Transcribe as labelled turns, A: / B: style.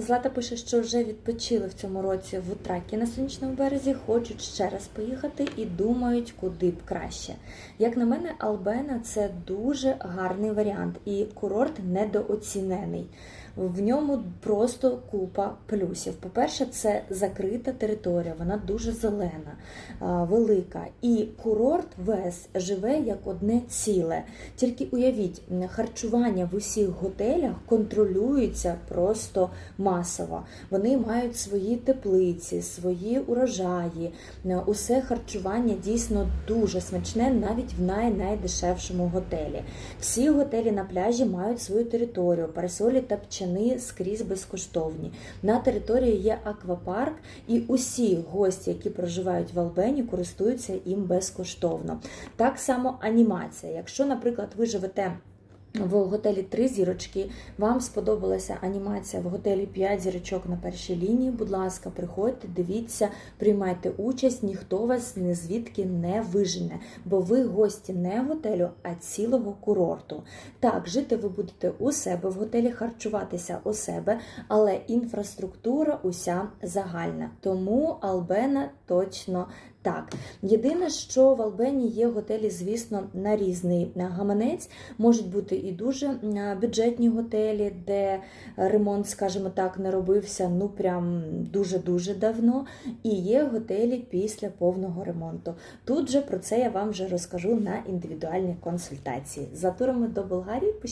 A: Злата пише, що вже відпочили в цьому році в Утракі на сонячному березі, хочуть ще раз поїхати і думають, куди б краще. Як на мене, Албена це дуже гарний варіант, і курорт недооцінений. В ньому просто купа плюсів. По-перше, це закрита територія, вона дуже зелена, велика. І курорт весь живе як одне ціле. Тільки уявіть, харчування в усіх готелях контролюється просто масово. Вони мають свої теплиці, свої урожаї. Е, Усе харчування дійсно дуже смачне, навіть в най-найдешевшому готелі. Всі готелі на пляжі мають свою територію, парасолі та пчани скрізь безкоштовні. На території є аквапарк, і усі гості, які проживають в Албені, користуються їм безкоштовно. Так само анімація. Якщо, наприклад, ви живете в готелі три зірочки. Вам сподобалася анімація в готелі 5 зірочок на першій лінії. Будь ласка, приходьте, дивіться, приймайте участь, ніхто вас ні звідки не вижене, бо ви гості не готелю, а цілого курорту. Так, жити ви будете у себе в готелі, харчуватися у себе, але інфраструктура уся загальна. Тому Албена точно так. Єдине, що в Албені є готелі, звісно, на різний гаманець. Можуть бути і дуже бюджетні готелі, де ремонт, скажімо так, не робився ну прям дуже-дуже давно. І є готелі після повного ремонту. Тут же про це я вам вже розкажу на індивідуальній консультації. За турами до Болгарії пишіть.